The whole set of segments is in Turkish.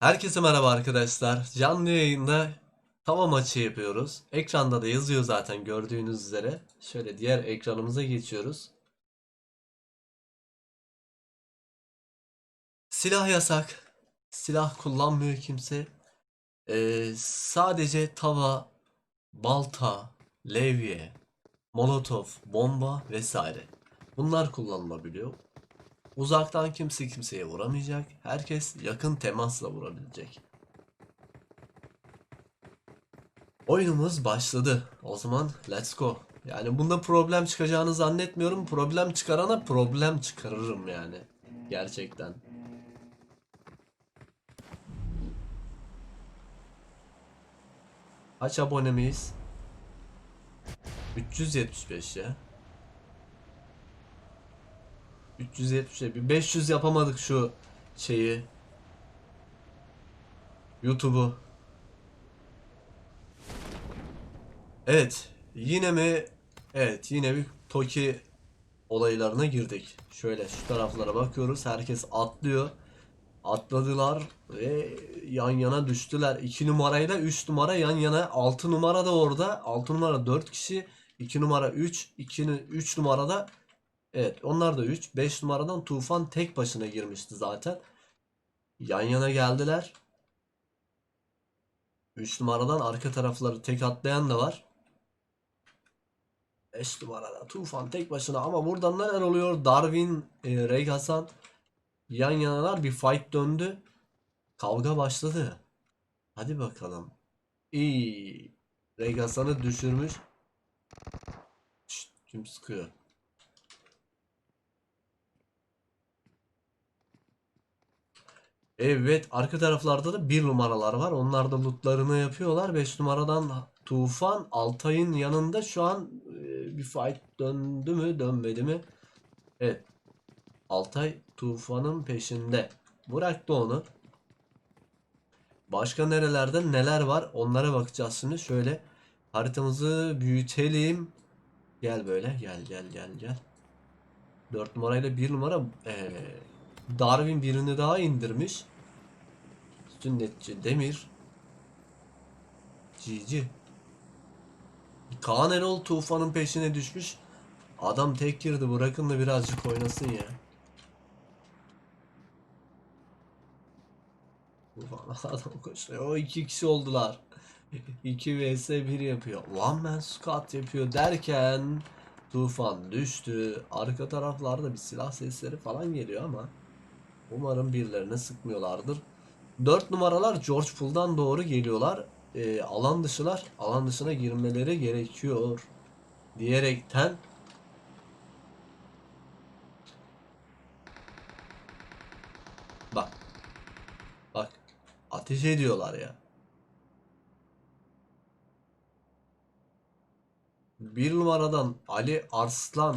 Herkese merhaba arkadaşlar. Canlı yayında tava maçı yapıyoruz. Ekranda da yazıyor zaten gördüğünüz üzere. Şöyle diğer ekranımıza geçiyoruz. Silah yasak. Silah kullanmıyor kimse. Ee, sadece tava, balta, levye, molotof, bomba vesaire. Bunlar kullanılabiliyor. Uzaktan kimse kimseye vuramayacak. Herkes yakın temasla vurabilecek. Oyunumuz başladı. O zaman let's go. Yani bunda problem çıkacağını zannetmiyorum. Problem çıkarana problem çıkarırım yani. Gerçekten. Kaç abone miyiz? 375 ya. 370 bir 500 yapamadık şu şeyi. YouTube'u. Evet, yine mi? Evet, yine bir Toki olaylarına girdik. Şöyle şu taraflara bakıyoruz. Herkes atlıyor. Atladılar ve yan yana düştüler. 2 numarayla 3 numara yan yana. 6 numara da orada. 6 numara 4 kişi. 2 numara 3. 2 3 numarada Evet onlar da 3. 5 numaradan Tufan tek başına girmişti zaten. Yan yana geldiler. 3 numaradan arka tarafları tek atlayan da var. 5 numarada Tufan tek başına ama burada neler oluyor? Darwin, e, Rey Hasan yan yanalar bir fight döndü. Kavga başladı. Hadi bakalım. İyi. Rey Hasan'ı düşürmüş. Şşt, kim sıkıyor? Evet arka taraflarda da bir numaralar var. Onlar da lootlarını yapıyorlar. 5 numaradan Tufan Altay'ın yanında şu an e, bir fight döndü mü dönmedi mi? Evet. Altay Tufan'ın peşinde. Bıraktı onu. Başka nerelerde neler var onlara bakacağız şimdi. Şöyle haritamızı büyütelim. Gel böyle gel gel gel gel. 4 numarayla 1 numara eee Darwin birini daha indirmiş. Sünnetçi Demir. Cici. Kaan Erol Tufan'ın peşine düşmüş. Adam tek girdi bırakın da birazcık oynasın ya. Tufan adam koşuyor. O iki kişi oldular. 2 vs 1 yapıyor. One man squat yapıyor derken Tufan düştü. Arka taraflarda bir silah sesleri falan geliyor ama Umarım birilerine sıkmıyorlardır. 4 numaralar George Pool'dan doğru geliyorlar. Ee, alan dışılar. Alan dışına girmeleri gerekiyor. Diyerekten Bak. Bak. Ateş ediyorlar ya. Bir numaradan Ali Arslan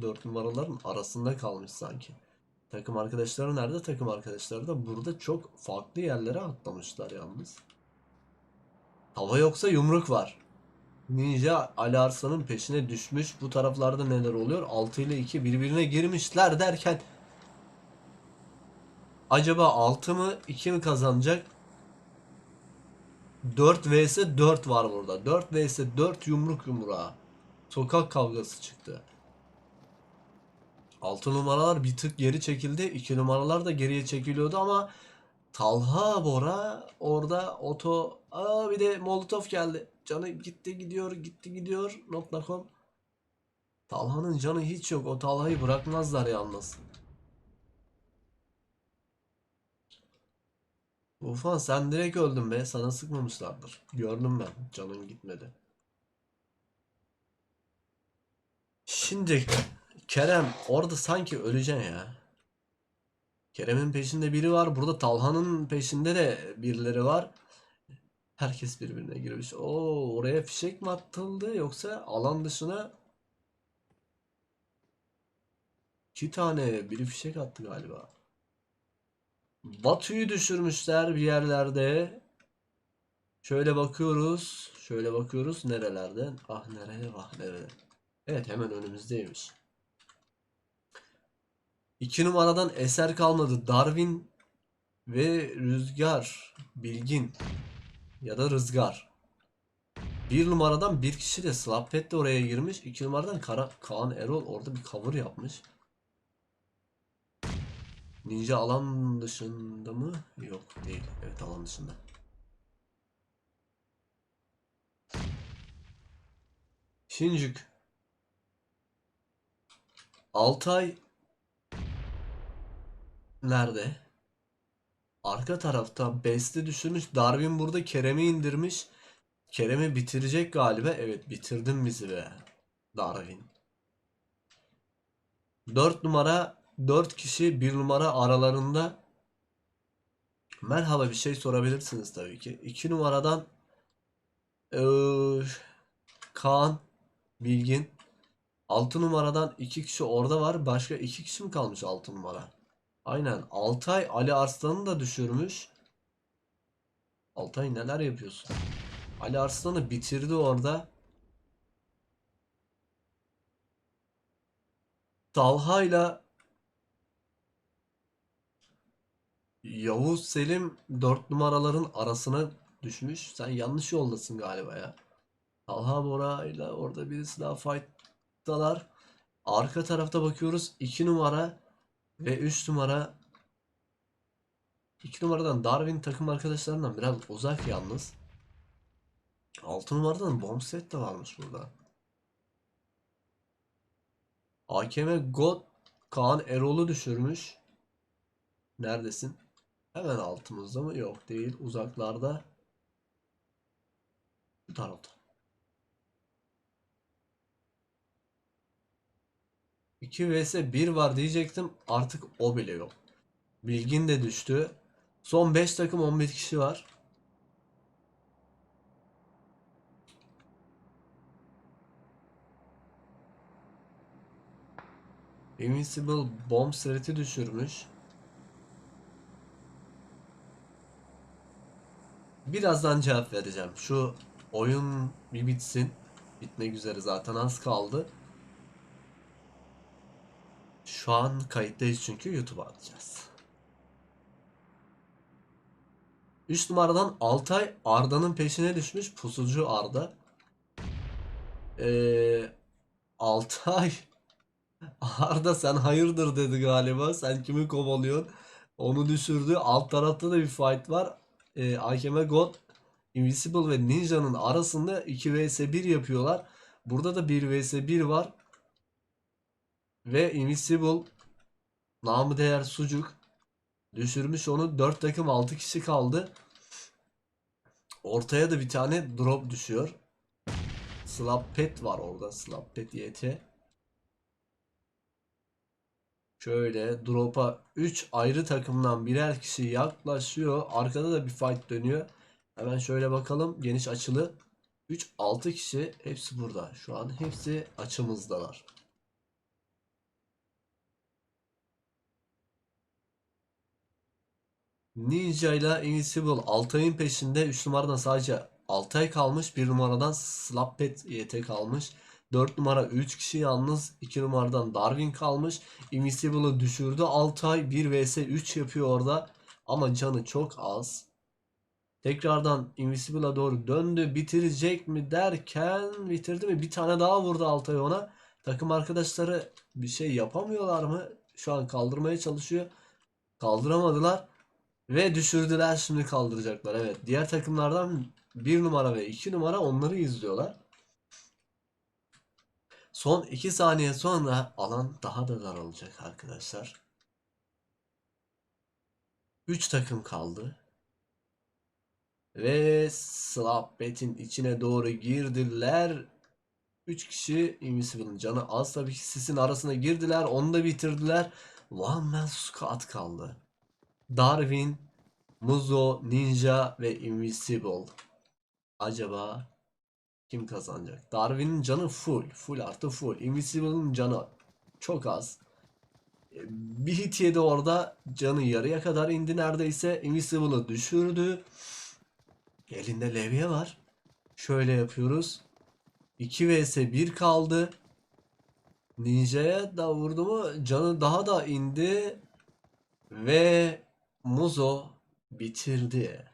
4 numaraların arasında kalmış sanki. Takım arkadaşları nerede? Takım arkadaşları da burada çok farklı yerlere atlamışlar yalnız. Hava yoksa yumruk var. Ninja Ali Arslan'ın peşine düşmüş. Bu taraflarda neler oluyor? 6 ile 2 birbirine girmişler derken acaba 6 mı 2 mi kazanacak? 4 vs 4 var burada. 4 vs 4 yumruk yumruğa. Sokak kavgası çıktı. 6 numaralar bir tık geri çekildi. 2 numaralar da geriye çekiliyordu ama Talha Bora orada oto aa bir de Molotov geldi. Canı gitti gidiyor gitti gidiyor nokta.com Talha'nın canı hiç yok. O Talha'yı bırakmazlar yalnız. Ufan sen direkt öldün be. Sana sıkmamışlardır. Gördüm ben. Canın gitmedi. Şimdi Kerem orada sanki öleceksin ya. Kerem'in peşinde biri var. Burada Talha'nın peşinde de birileri var. Herkes birbirine girmiş. Oo, oraya fişek mi atıldı yoksa alan dışına iki tane biri fişek attı galiba. Batu'yu düşürmüşler bir yerlerde. Şöyle bakıyoruz. Şöyle bakıyoruz nerelerde. Ah nerede ah nerede. Evet hemen önümüzdeymiş. 2 numaradan eser kalmadı. Darwin ve Rüzgar, Bilgin ya da Rızgar. Bir numaradan bir kişi de Slappet de oraya girmiş. İki numaradan Kara, Kaan Erol orada bir cover yapmış. Ninja alan dışında mı? Yok değil. Evet alan dışında. Şincük. Altay nerede? Arka tarafta Best'i düşürmüş. Darwin burada Kerem'i indirmiş. Kerem'i bitirecek galiba. Evet bitirdin bizi be. Darwin. 4 numara 4 kişi 1 numara aralarında. Merhaba bir şey sorabilirsiniz tabii ki. 2 numaradan eee, Kaan Bilgin 6 numaradan 2 kişi orada var. Başka 2 kişi mi kalmış 6 numara? Aynen. Altay Ali Arslan'ı da düşürmüş. Altay neler yapıyorsun? Ali Arslan'ı bitirdi orada. Talha'yla Yavuz Selim 4 numaraların arasına düşmüş. Sen yanlış yoldasın galiba ya. Talha Bora ile orada birisi daha fight'talar. Arka tarafta bakıyoruz 2 numara ve 3 numara 2 numaradan Darwin takım arkadaşlarından biraz uzak yalnız. 6 numaradan bomb set de varmış burada. AKM God Kaan Erol'u düşürmüş. Neredesin? Hemen altımızda mı? Yok değil. Uzaklarda. Bu tarafta. 2 vs 1 var diyecektim. Artık o bile yok. Bilgin de düştü. Son 5 takım 11 kişi var. Invincible bomb seriti düşürmüş. Birazdan cevap vereceğim. Şu oyun bir bitsin. Bitmek üzere zaten az kaldı. Şu an kayıttayız çünkü YouTube'a atacağız. 3 numaradan Altay Arda'nın peşine düşmüş. Pusucu Arda. Ee, Altay Arda sen hayırdır dedi galiba. Sen kimi kovalıyorsun? Onu düşürdü. Alt tarafta da bir fight var. Ee, AKM God Invisible ve Ninja'nın arasında 2 vs 1 yapıyorlar. Burada da 1 vs 1 var. Ve Invisible namı değer sucuk düşürmüş onu 4 takım 6 kişi kaldı. Ortaya da bir tane drop düşüyor. Slap Pet var orada. Slap Pet YT. Şöyle drop'a 3 ayrı takımdan birer kişi yaklaşıyor. Arkada da bir fight dönüyor. Hemen şöyle bakalım. Geniş açılı. 3 6 kişi hepsi burada. Şu an hepsi açımızdalar. Ninja ile Invisible Altay'ın peşinde 3 numaradan sadece Altay kalmış. 1 numaradan Slappet YT kalmış. 4 numara 3 kişi yalnız. 2 numaradan Darwin kalmış. Invisible'ı düşürdü Altay. 1 vs 3 yapıyor orada. Ama canı çok az. Tekrardan Invisible'a doğru döndü. Bitirecek mi derken bitirdi mi? Bir tane daha vurdu Altay ona. Takım arkadaşları bir şey yapamıyorlar mı? Şu an kaldırmaya çalışıyor. Kaldıramadılar. Ve düşürdüler şimdi kaldıracaklar. Evet. Diğer takımlardan 1 numara ve 2 numara onları izliyorlar. Son 2 saniye sonra alan daha da daralacak arkadaşlar. 3 takım kaldı. Ve Slap Bet'in içine doğru girdiler. 3 kişi Invisible'ın canı az tabii ki sisin arasına girdiler. Onu da bitirdiler. One Man Squad kaldı. Darwin, Muzo, Ninja ve Invisible. Acaba kim kazanacak? Darwin'in canı full. Full artı full. Invisible'ın canı çok az. E, Bir hit yedi orada. Canı yarıya kadar indi neredeyse. Invisible'ı düşürdü. Elinde levye var. Şöyle yapıyoruz. 2 vs 1 kaldı. Ninja'ya da vurdu mu canı daha da indi. Ve Muzo bitirdi.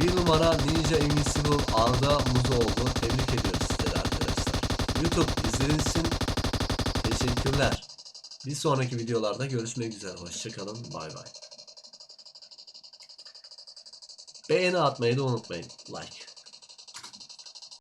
Bir numara Ninja Invincible Arda Muzoğlu. Tebrik ediyoruz sizleri arkadaşlar. YouTube izlediğiniz teşekkürler. Bir sonraki videolarda görüşmek üzere. Hoşçakalın. Bay bay. Beğeni atmayı da unutmayın. Like.